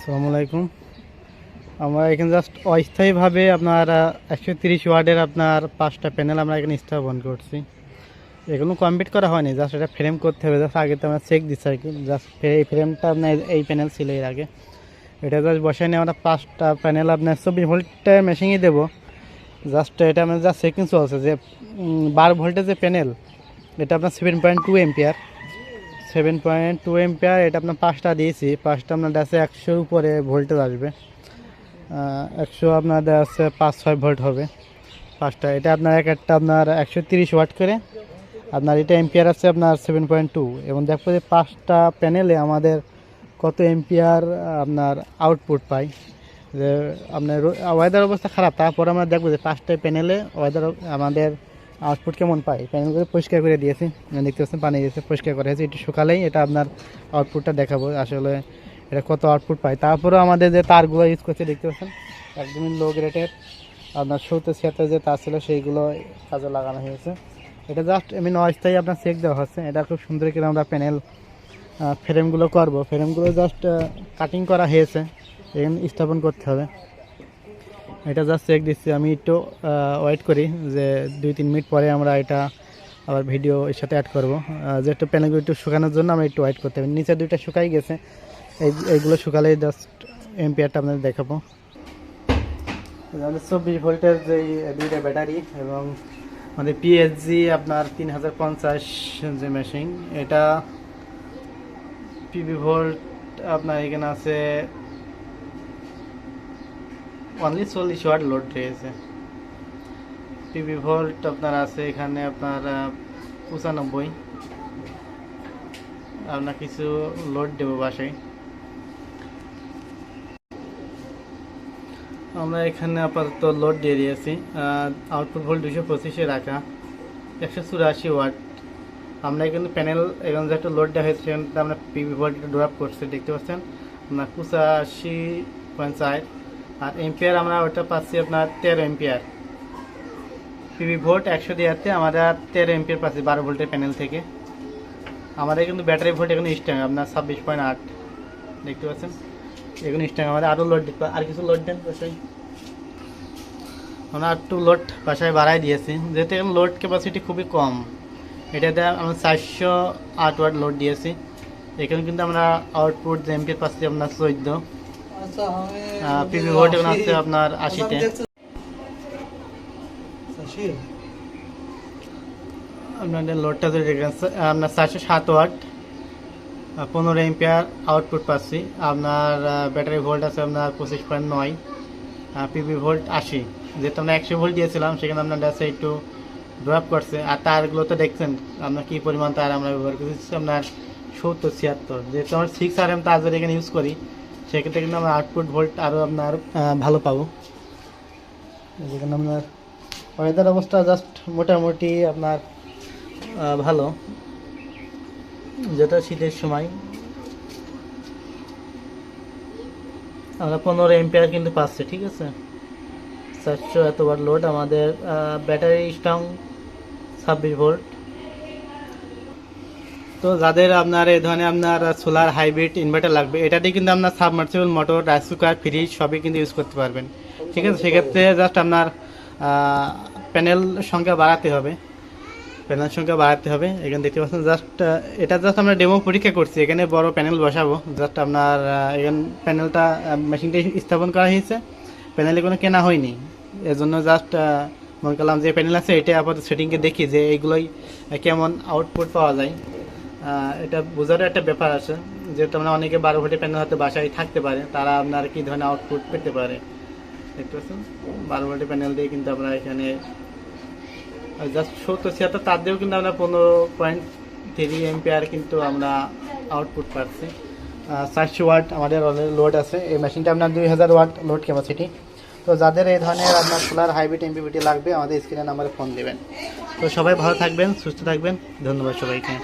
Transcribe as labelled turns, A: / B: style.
A: আসসালামু আলাইকুম। আমরা এখানে জাস্ট অস্থায়ীভাবে আপনার একশো তিরিশ ওয়ার্ডের আপনার পাঁচটা প্যানেল আমরা এখানে স্থাপন করছি। এগুলো কমপ্লিট করা হয়নি জাস্ট এটা ফ্রেম করতে হবে জাস্ট আগে তো আমরা চেক দিচ্ছি আর কি। জাস্ট এই ফ্রেমটা আপনার এই প্যানেল ছিল এর আগে। এটা জাস্ট বসায় নিয়ে আমরা পাঁচটা প্যানেল আপনার চব্বিশ ভোল্টের মেশিনই দেবো। জাস্ট এটা আমরা জাস্ট চেকিং চলছে যে বারো ভোল্টের যে প্যানেল এটা আপনার seven point two ampere seven point two ampere এটা আপনার পাঁচটা দিয়েছি। পাঁচটা আপনার আছে একশোর উপরে ভোল্টেজ আসবে। একশো আপনার আছে পাঁচ ছয় ভোল্ট হবে। পাঁচটা, এটা আপনার এক একটা আপনার একশো তিরিশ ওয়াট করে। আপনার এটা এম্পিয়ার আছে আপনার সেভেন পয়েন্ট টু এবং দেখব যে পাঁচটা প্যানেলে আমাদের কত এম্পিয়ার আপনার আউটপুট পাই যে আপনার ওয়েদার অবস্থা খারাপ, তারপর আমরা দেখব যে পাঁচটা প্যানেলে ওয়েদার আমাদের আউটপুট কেমন পাই প্যানেলগুলো পরিষ্কার করে দিয়েছি। দেখতে পাচ্ছেন পানি দিয়েছে, পরিষ্কার করে দিয়েছি একটু শুকালেই এটা আপনার আউটপুটটা দেখাবো আসলে এটা কত আউটপুট পাই তারপরেও আমাদের যে তারগুলো ইউজ করছে, দেখতে পাচ্ছেন, একদমই লো গ্রেডের আপনার সত্তর, ছিয়াত্তর যে তার ছিল, সেইগুলো কাজে লাগানো হয়েছে। এটা জাস্ট এমনি অস্থায়ী আপনার চেক দেওয়া হচ্ছে। এটা খুব সুন্দর করে আমরা প্যানেল ফ্রেমগুলো করব। ফ্রেমগুলো জাস্ট কাটিং করা হয়েছে। এখানে স্থাপন করতে হবে। এটা জাস্ট চেক দিচ্ছি। আমি একটু ওয়েট করি যে দুই, তিন মিনিট পরে আমরা এটা আবার ভিডিও এর সাথে অ্যাড করব। যে একটু প্যানেলগুলো একটু শুকানোর জন্য আমরা একটু ওয়েট করতে হবে। নিচে দুইটা শুকাই গেছে। এই, এইগুলো শুকালেই জাস্ট এমপিআরটা আপনাদের দেখাবো। চব্বিশ ভোল্টের যে দুইটা ব্যাটারি এবং আমাদের পিএসজি আপনার তিন হাজার পঞ্চাশ যে মেশিন এটা পিবি ভোল্ট আপনার এখানে আছে অনলি চল্লিশ ওয়াট লোড রয়েছে। পিবি ভোল্ট আপনার আছে এখানে আপনার পঁচানব্বই। আপনার কিছু লোড দেবো বাসায়। আমরা এখানে আপাতত লোড দিয়ে দিয়েছি। আউটপুট ভোল্ট দুশো পঁচিশে রাখা। একশো চুরাশি ওয়াট আমরা এখানে প্যানেল এখানে যে একটা লোড দেওয়া হয়েছে আমরা পিবি ভোল্ট ড্রপ করছে, দেখতে পাচ্ছেন? আপনার পঁচাশি পয়েন্ট চার। আর এম্পিয়ার আমরা ওটা পাচ্ছি আপনার তেরো এম্পিয়ার পিবি ভোল্ট একশো দেওয়াতে আমরা তেরো এম্পিয়ার পাচ্ছি বারো ভোল্টের প্যানেল থেকে। আমাদের কিন্তু ব্যাটারি ভোল্ট এখন স্ট্যান্ড আপনার ছাব্বিশ পয়েন্ট আট। দেখতে পাচ্ছেন? এখন স্ট্যান্ড আমাদের আরও লোড দিতে আর কিছু লোড দেন বাসায়। আমরা একটু লোড বাসায় বাড়াই দিয়েছি। যেহেতু এখন লোড ক্যাপাসিটি খুবই কম, এটাতে আমরা চারশো আট ওয়াট লোড দিয়েছি। এখানে কিন্তু আমরা আউটপুট যে এমপির পাচ্ছি আপনার চোদ্দ। পিপি ভোল্ট এখন আসছে আপনার আশিতে আপনাদের লোডটা দেখেন আপনার চারশো সাত ওয়াট পনেরো এম্পিয়ার আউটপুট পাচ্ছি। আপনার ব্যাটারি ভোল্ট আছে আপনার পঁচিশ পয়েন্ট নয় পিপি ভোল্ট আশি। যেহেতু আমরা একশো ভোল্ট দিয়েছিলাম সেখানে আপনার কাছে একটু ড্রপ করছে। আর তারগুলো তো দেখছেন আপনার কী পরিমাণ তার আমরা ব্যবহার করছি। আপনার সত্তর ছিয়াত্তর। যেহেতু আমরা সিক্স আর এম তার এখানে ইউজ করি সেক্ষেত্রে কিন্তু আমরা আউটপুট ভোল্ট আরও আপনার ভালো পাবো। যেখানে আপনার ওয়েদার অবস্থা জাস্ট মোটামুটি আপনার ভালো। যেটা শীতের সময়। আমরা পনেরো এম্পিয়ার কিন্তু পাচ্ছে, ঠিক আছে? চারশো এতবার লোড আমাদের ব্যাটারি স্ট্রং ছাব্বিশ ভোল্ট তো যাদের আপনার এই ধরনের আপনার সোলার হাইব্রিড ইনভার্টার লাগবে এটাতে কিন্তু আপনার submersible motor rice cooker fridge সবই কিন্তু ইউজ করতে পারবেন। ঠিক আছে? সেক্ষেত্রে জাস্ট আপনার প্যানেল সংখ্যা বাড়াতে হবে। প্যানেল সংখ্যা বাড়াতে হবে। এখানে দেখতে পাচ্ছেন জাস্ট এটা জাস্ট আমরা ডেমো পরীক্ষা করছি। এখানে বড় প্যানেল বসাবো। জাস্ট আপনার এখানে প্যানেলটা মেশিনটা স্থাপন করা হয়েছে। প্যানেলে কোনো কেনা হয়নি। এজন্য জাস্ট মনে করলাম যে প্যানেল আছে এটা আপাতত সেটিংকে দেখি যে এইগুলোই কেমন আউটপুট পাওয়া যায়। এটা বোঝারও একটা ব্যাপার আছে যেহেতু আমরা অনেকে বারো ভোল্টের প্যানেল হয়তো বাসায় থাকতে পারে, তারা আপনার কী ধরনের আউটপুট পেতে পারে? দেখতে পাচ্ছেন? বারো ভোল্টের প্যানেল দিয়ে কিন্তু আমরা এখানে জাস্ট সত্তর ছিয়াত্তর, তার দিয়েও কিন্তু আমরা পনেরো পয়েন্ট থ্রি এম্পিয়ার কিন্তু আমরা আউটপুট পাচ্ছি। চারশো ওয়াট আমাদের লোড আছে। এই মেশিনটা আপনার দুই হাজার ওয়াট লোড ক্যাপাসিটি তো যাদের এই ধরনের আপনার সোলার হাইব্রিড এমপিবিটি লাগবে, আমাদের স্ক্রিনে নাম্বারে ফোন দেবেন। তো সবাই ভালো থাকবেন, সুস্থ থাকবেন। ধন্যবাদ সবাইকে।